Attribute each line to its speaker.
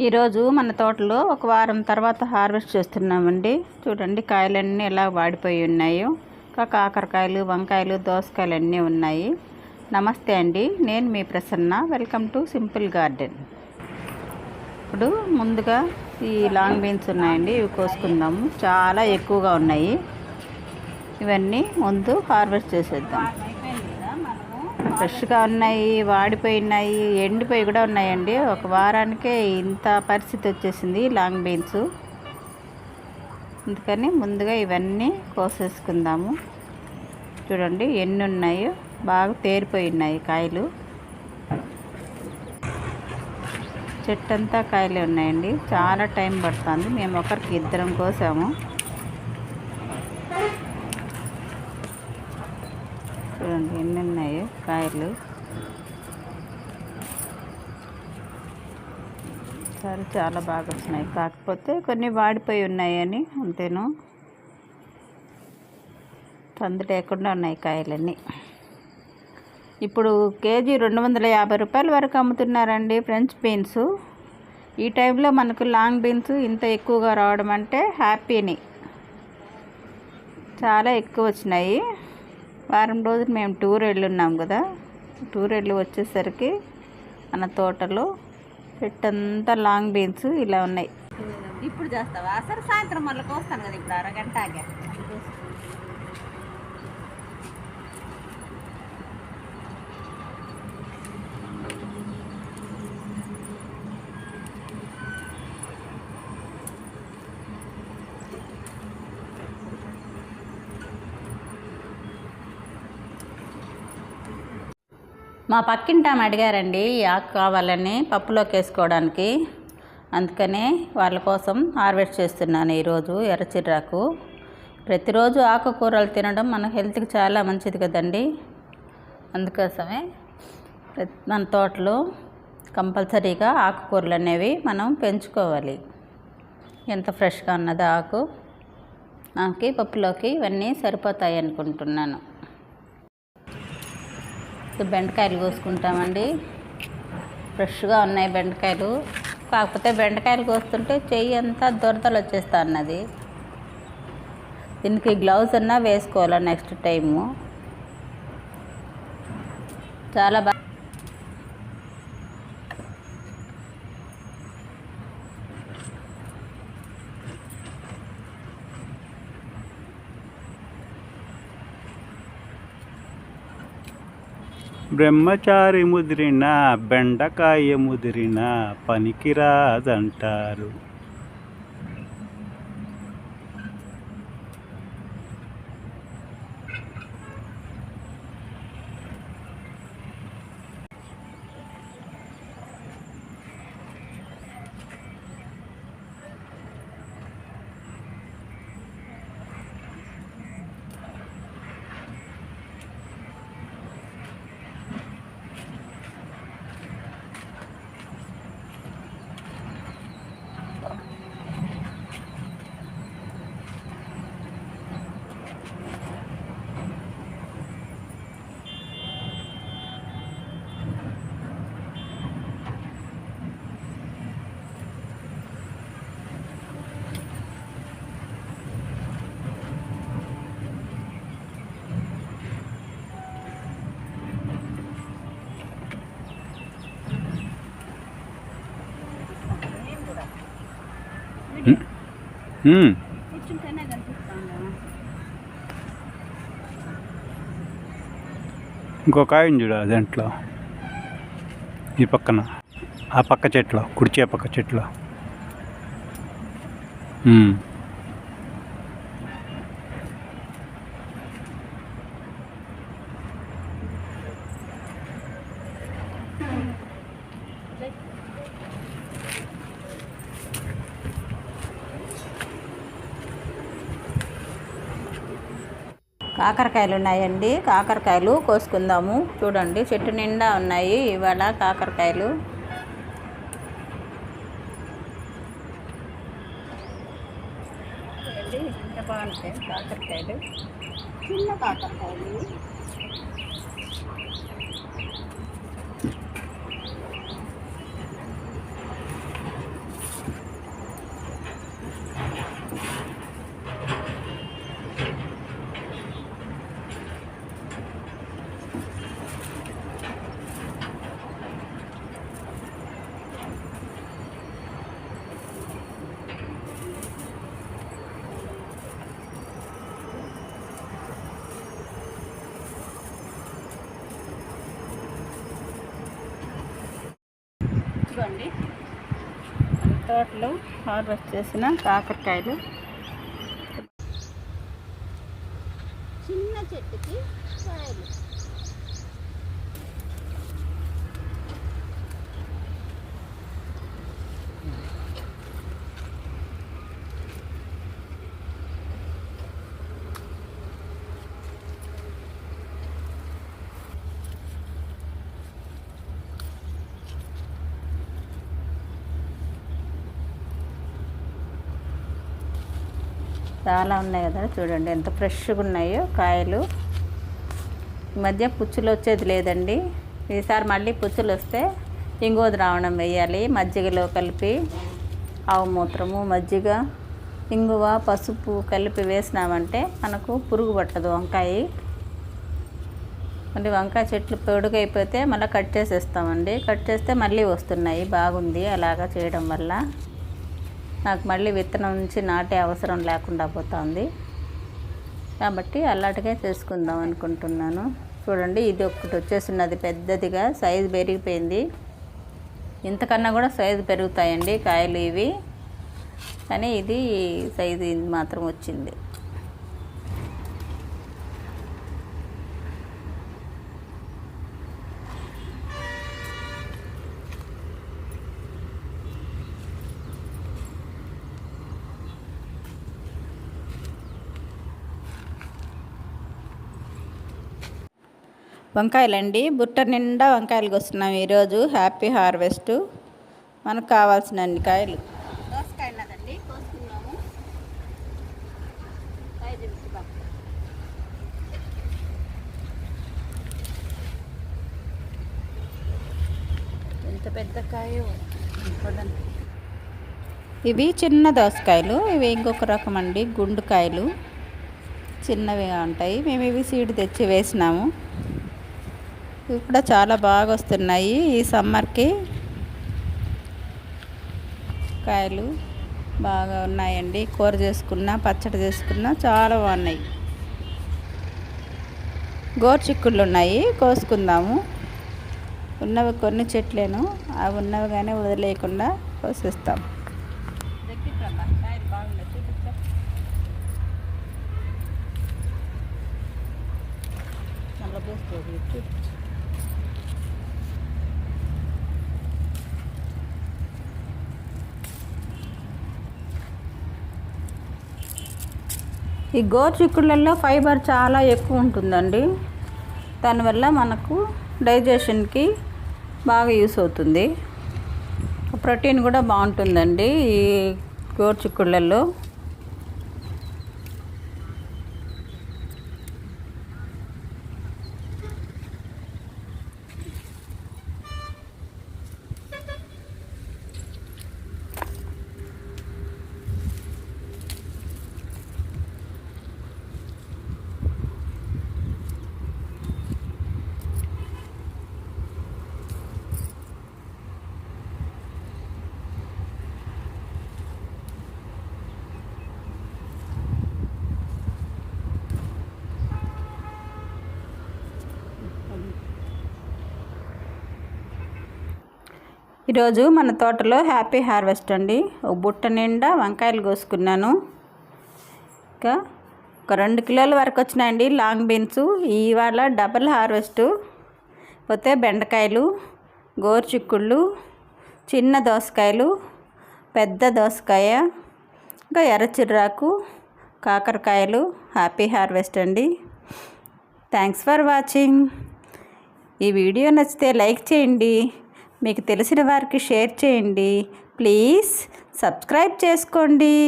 Speaker 1: ఈరోజు మన తోటలో ఒక వారం తర్వాత హార్వెస్ట్ చేస్తున్నామండి. చూడండి కాయలన్నీ ఎలా వాడిపోయి ఉన్నాయో. ఇంకా కాకరకాయలు వంకాయలు దోసకాయలు అన్నీ ఉన్నాయి. నమస్తే అండి. నేను మీ Prasanna. Welcome to simple garden. ఇప్పుడు ముందుగా ఈ లాంగ్ బీన్స్ ఉన్నాయండి. ఇవి కోసుకుందాము. చాలా ఎక్కువగా ఉన్నాయి. ఇవన్నీ ముందు హార్వెస్ట్ చేసేద్దాం. ఫ్రెష్గా ఉన్నాయి వాడిపోయి ఉన్నాయి ఎండిపోయి కూడా ఉన్నాయండి. ఒక వారానికే ఇంత పరిస్థితి వచ్చేసింది లాంగ్ బీన్స్. అందుకని ముందుగా ఇవన్నీ కోసేసుకుందాము. చూడండి ఎన్ని ఉన్నాయో బాగా తేరిపోయి ఉన్నాయి కాయలు. చెట్టు అంతా కాయలే ఉన్నాయండి. చాలా టైం పడుతుంది. మేము ఒకరికి ఇద్దరం కోసాము చూడండి ఎన్ని ఉన్నాయో కాయలు. సరే చాలా బాగా వచ్చినాయి. కాకపోతే కొన్ని వాడిపోయి ఉన్నాయని అంతేను. పందు లేకుండా ఉన్నాయి కాయలన్నీ. ఇప్పుడు కేజీ రెండు వందల యాభై రూపాయల వరకు అమ్ముతున్నారండి ఫ్రెంచ్ బీన్స్. ఈ టైంలో మనకు లాంగ్ బీన్స్ ఇంత ఎక్కువగా రావడం అంటే హ్యాపీని. చాలా ఎక్కువ వచ్చినాయి. వారం రోజులు మేము టూర్ వెళ్ళున్నాం కదా. టూర్ వెళ్ళి వచ్చేసరికి మన తోటలో చెట్టంతా లాంగ్ బీన్స్ ఇలా ఉన్నాయి.
Speaker 2: ఇప్పుడు చేస్తావా? సరే సాయంత్రం మళ్ళీ కోస్తాను కదా ఇప్పుడు అరగంట ఆగా.
Speaker 1: మా పక్కింటి ఆమె అడిగారండి ఈ ఆకు కావాలని పప్పులోకి వేసుకోవడానికి. అందుకనే వాళ్ళ కోసం హార్వెస్ట్ చేస్తున్నాను ఈరోజు ఎర్రచిర్రాకు ప్రతిరోజు ఆకుకూరలు తినడం మన హెల్త్కి చాలా మంచిది కదండి. అందుకోసమే మన తోటలో కంపల్సరీగా ఆకుకూరలు అనేవి మనం పెంచుకోవాలి. ఎంత ఫ్రెష్గా ఉన్నదో ఆకు. నాకు పప్పులోకి ఇవన్నీ సరిపోతాయి అనుకుంటున్నాను. ఇప్పుడు బెండకాయలు కోసుకుంటామండి. ఫ్రెష్గా ఉన్నాయి బెండకాయలు. కాకపోతే బెండకాయలు కోస్తుంటే చెయ్యి అంతా దురదలు వచ్చేస్తా అన్నది దీనికి గ్లౌజ్ అన్నా వేసుకోవాలి నెక్స్ట్ టైము. చాలా బాగా
Speaker 3: బ్రహ్మచారి ముదిరిన బెండకాయ ముదిరిన పనికిరాదంటారు. ఇంకో కాయం చూడ దాంట్లో. ఈ పక్కన. ఆ పక్క చెట్లో కుడిచే పక్క చెట్లో
Speaker 1: కాకరకాయలు ఉన్నాయండి. కాకరకాయలు కోసుకుందాము. చూడండి చెట్టు నిండా ఉన్నాయి ఇవాళ కాకరకాయలు.
Speaker 2: బాగుంటాయి కాకరకాయలు. చిన్న కాకరకాయలు.
Speaker 1: అండి మన తోటలో హార్వెస్ట్ చేసిన కాకరకాయలు.
Speaker 2: చిన్న చెట్టుకి కాయలు.
Speaker 1: చాలా ఉన్నాయి కదా చూడండి ఎంత ఫ్రెష్గా ఉన్నాయో కాయలు. ఈ మధ్య పుచ్చులు వచ్చేది లేదండి. ఈసారి మళ్ళీ పుచ్చులు వస్తే ఇంగో ద్రావణం వేయాలి మజ్జిగలో కలిపి ఆవు మూత్రము మజ్జిగ ఇంగువ పసుపు కలిపి వేసినామంటే మనకు పురుగు పట్టదు వంకాయ. మళ్ళీ వంకాయ చెట్లు పొడుగైపోతే మళ్ళీ కట్ చేసేస్తామండి. కట్ చేస్తే మళ్ళీ వస్తున్నాయి బాగుంది అలాగా చేయడం వల్ల. నాకు మళ్ళీ విత్తనం నుంచి నాటే అవసరం లేకుండా పోతుంది. కాబట్టి అలాంటిగా చేసుకుందాం అనుకుంటున్నాను. చూడండి ఇది ఒకటి వచ్చేసినది పెద్దదిగా సైజు పెరిగిపోయింది. ఇంతకన్నా కూడా సైజు పెరుగుతాయండి కాయలు ఇవి. కానీ ఇది సైజు ఇది మాత్రం వచ్చింది. వంకాయలండి. బుట్ట నిండా వంకాయలు వస్తున్నాం ఈరోజు. Happy harvest. మనకు కావాల్సిన అన్ని కాయలు.
Speaker 2: దోసకాయ కోసుకున్నాము
Speaker 1: ఎంత పెద్ద కాయ. ఇవి చిన్న దోసకాయలు. ఇవి ఇంకొక రకం అండి గుండు కాయలు చిన్నవిగా ఉంటాయి. మేము ఇవి సీడ్ తెచ్చి వేసినాము. ఇవి కూడా చాలా బాగా వస్తున్నాయి ఈ సమ్మర్కి. కాయలు బాగా ఉన్నాయండి. కూర చేసుకున్నా పచ్చడి చేసుకున్నా చాలా బాగున్నాయి. గోరుచిక్కుళ్ళు ఉన్నాయి కోసుకుందాము. ఉన్నవి కొన్ని చెట్లేను అవి ఉన్నవి కానీ వదిలేయకుండా కోసిస్తాం
Speaker 2: దగ్గరమ్మా కాయలు బాగున్నాయి చూపించా
Speaker 1: మళ్ళీ పోసుకోవాలి ఈ గోరుచిక్కుళ్ళల్లో ఫైబర్ చాలా ఎక్కువ ఉంటుందండి. దానివల్ల మనకు డైజెషన్కి బాగా యూస్ అవుతుంది. ప్రోటీన్ కూడా బాగుంటుందండి ఈ గోరుచిక్కుళ్ళల్లో ఈరోజు మన తోటలో హ్యాపీ హార్వెస్ట్ అండి. ఒక బుట్ట నిండా వంకాయలు కోసుకున్నాను. ఇంకా ఒక రెండు కిలోల వరకు వచ్చినాయండి లాంగ్ బీన్స్. ఇవాళ డబల్ హార్వెస్ట్. పోతే బెండకాయలు గోరుచిక్కుళ్ళు చిన్న దోసకాయలు పెద్ద దోసకాయ ఇంకా ఎర్రచిర్రాకు కాకరకాయలు. హ్యాపీ హార్వెస్ట్ అండి. Thanks for watching. ఈ వీడియో నచ్చితే లైక్ చేయండి. మీకు తెలిసిన వారికి షేర్ చేయండి. ప్లీజ్ సబ్స్క్రైబ్ చేసుకోండి.